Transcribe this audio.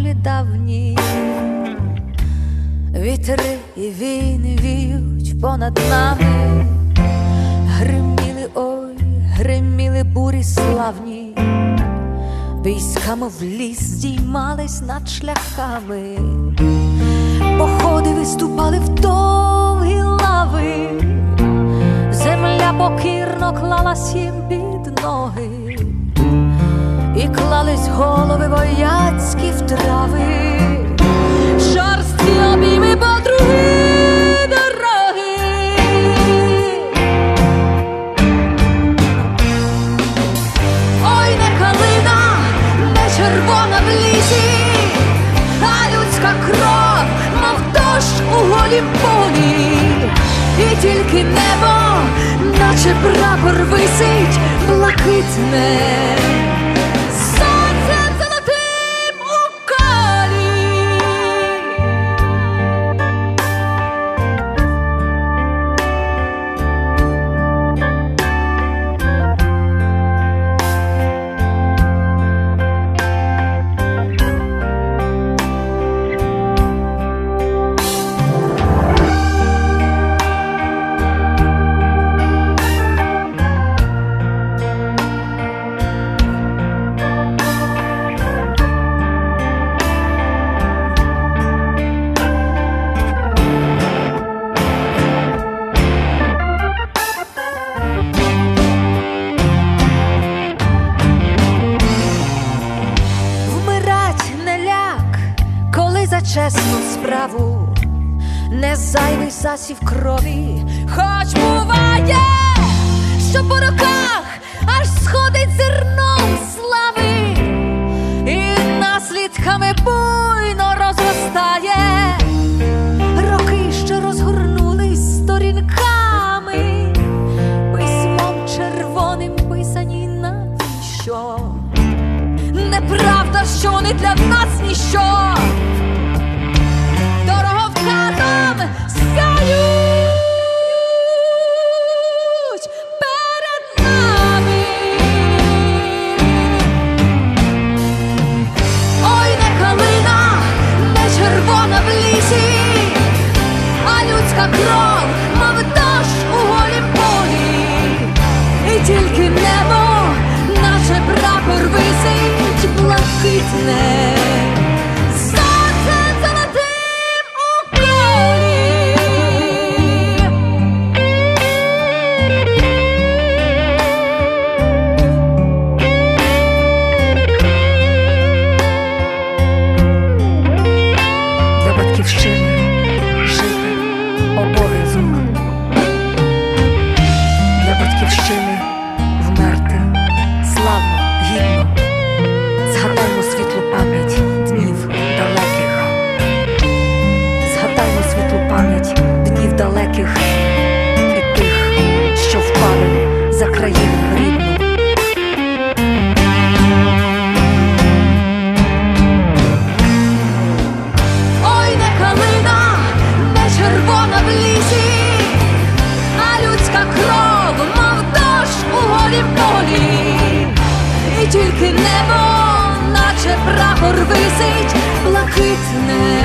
Дні давні, вітри і війни віють понад нами, гриміли, ой, гриміли бурі славні, військами в ліс здіймались над шляхами, походи виступали в полі, і тільки небо, наче прапор висить блакитне. Чесну справу не зайвий засів крові, хоч буває, що по роках аж сходить зерном слави, і наслідками буйно розростає, роки ще розгорнулись сторінками, письмом червоним писані навіщо. Неправда, що вони для нас ніщо. Тільки небо, наче прапор висить блакитне.